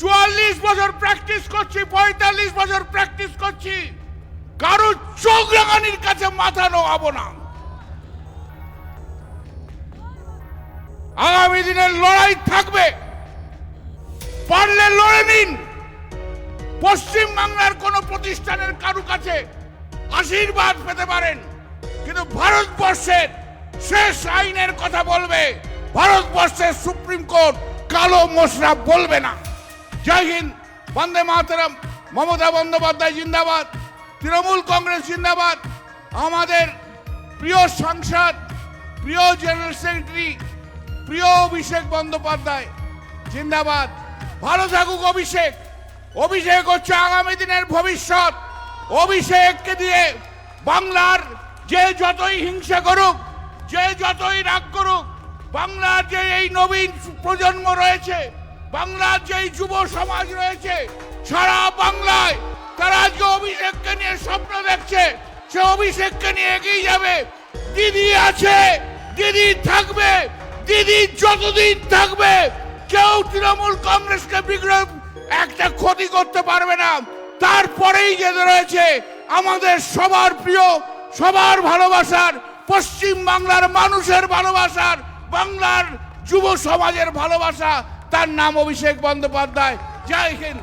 চুয়াল্লিশ বছর প্র্যাকটিস করছি, পঁয়তাল্লিশ বছর প্র্যাকটিস করছি। কারও চোখ রাঙানির কাছে মাথা নোয়াবো না। আগামী দিনের লড়াই থাকবে। পারলে লড়ে নিন। পশ্চিম বাংলার কোন প্রতিষ্ঠানের কারু কাছে আশীর্বাদ পেতে পারেন। কিন্তু ভারতবর্ষের শেষ আইনের কথা বলবে, ভারতবর্ষের সুপ্রিম কোর্ট কালো মশরা বলবে না। জয় হিন্দ, বন্দে মাতরম, মমতা বন্দ্যোপাধ্যায় জিন্দাবাদ, তৃণমূল কংগ্রেস জিন্দাবাদ, আমাদের প্রিয় সাংসদ, প্রিয় জেনারেল সেক্রেটারি, প্রিয় অভিষেক বন্দ্যোপাধ্যায় জিন্দাবাদ। ভালো থাকুক অভিষেক। অভিষেক হচ্ছে আগামী দিনের ভবিষ্যৎ। অভিষেককে দিয়ে বাংলার যে যতই হিংসা করুক, যে যতই রাগ করুক, বাংলার যে এই নবীন প্রজন্ম রয়েছে বাংলার যে এই যুব সমাজ রয়েছে, সারা বাংলায় তারা যে অভিষেককে নিয়ে স্বপ্ন দেখছে। সে অভিষেককে নিয়ে এগিয়ে যাবে। দিদি আছে, দিদি থাকবে, দিদি যতদিন থাকবে, কেউ তৃণমূল কংগ্রেসকে বিগ্রহ একটা ক্ষতি করতে পারবে না। তারপরেই যেতে রয়েছে আমাদের সবার প্রিয়, সবার ভালোবাসার পশ্চিম বাংলার মানুষের ভালোবাসার, বাংলার যুব সমাজের ভালোবাসা। তার নাম অভিষেক বন্দ্যোপাধ্যায়। জয় হিন্দ।